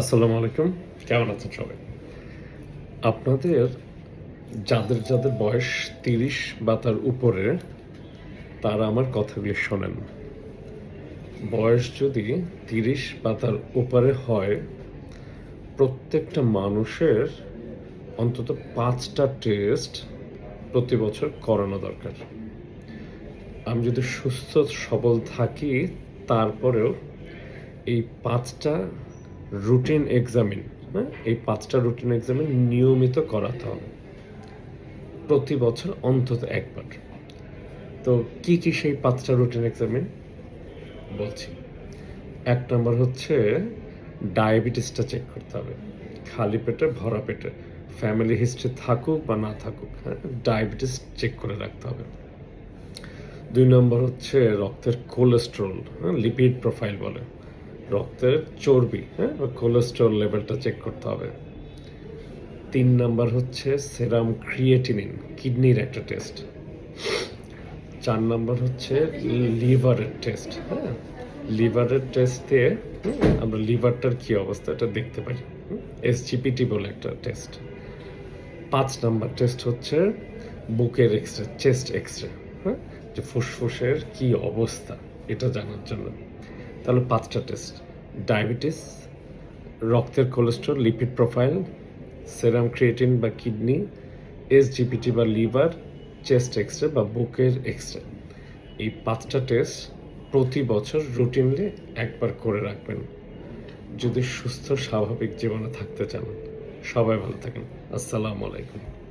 আসসালামু আলাইকুম। কেমন আছেন সবাই? আপনাদের যাদের যাদের বয়স তিরিশ বা তার উপরে, তারা আমার কথাগুলি শোনেন। বয়স যদি তিরিশ বা তার উপরে হয়, প্রত্যেকটা মানুষের অন্তত পাঁচটা টেস্ট প্রতি বছর করানো দরকার। আমি যদি সুস্থ, সবল থাকি, তারপরেও এই পাঁচটা রুটিন এক্সামিন হ্যাঁ? এই পাঁচটা রুটিন এক্সামিন নিয়মিত করাতে হবে। প্রতি বছর অন্তত একবার। তো কি কি সেই পাঁচটা রুটিন এক্সামিন বলছি। এক নম্বর হচ্ছে ডায়াবেটিসটা চেক করতে হবে। খালি পেটে, ভরা পেটে ফ্যামিলি হিস্ট্রি থাকুক বা না থাকুক হ্যাঁ? ডায়াবেটিস চেক করে রাখতে হবে। দুই নম্বর হচ্ছে রক্তের কোলেস্ট্রল হ্যাঁ? লিপিড প্রোফাইল বলে। রক্তের চর্বি হ্যাঁ? কোলেস্ট্রল লেভেলটা চেক করতে হবে। তিন নাম্বার হচ্ছে সেরাম ক্রিয়েটিনিন কিডনির একটা টেস্ট চার নাম্বার হচ্ছে লিভারের টেস্ট হ্যাঁ? লিভারের টেস্ট আমরা লিভারটার কি অবস্থা এটা দেখতে পারি এসজিপিটি বলে একটা টেস্ট পাঁচ নাম্বার টেস্ট হচ্ছে বুকের এক্সরে চেস্ট এক্সরে হ্যাঁ? যে ফুসফুসের কি অবস্থা, এটা জানার জন্য। তাহলে পাঁচটা টেস্ট ডায়াবেটিস রক্তের cholesterol lipid profile serum creatine বা কিডনি এসজিপিটি বা লিভার চেস্ট এক্সরে বা বুকের এক্সরে এই পাঁচটা টেস্ট প্রতি বছর রুটিনলি একবার করে রাখবেন। যদি সুস্থ স্বাভাবিক জীবনে থাকতে চান, সবাই ভালো থাকেন। আসসালামু আলাইকুম।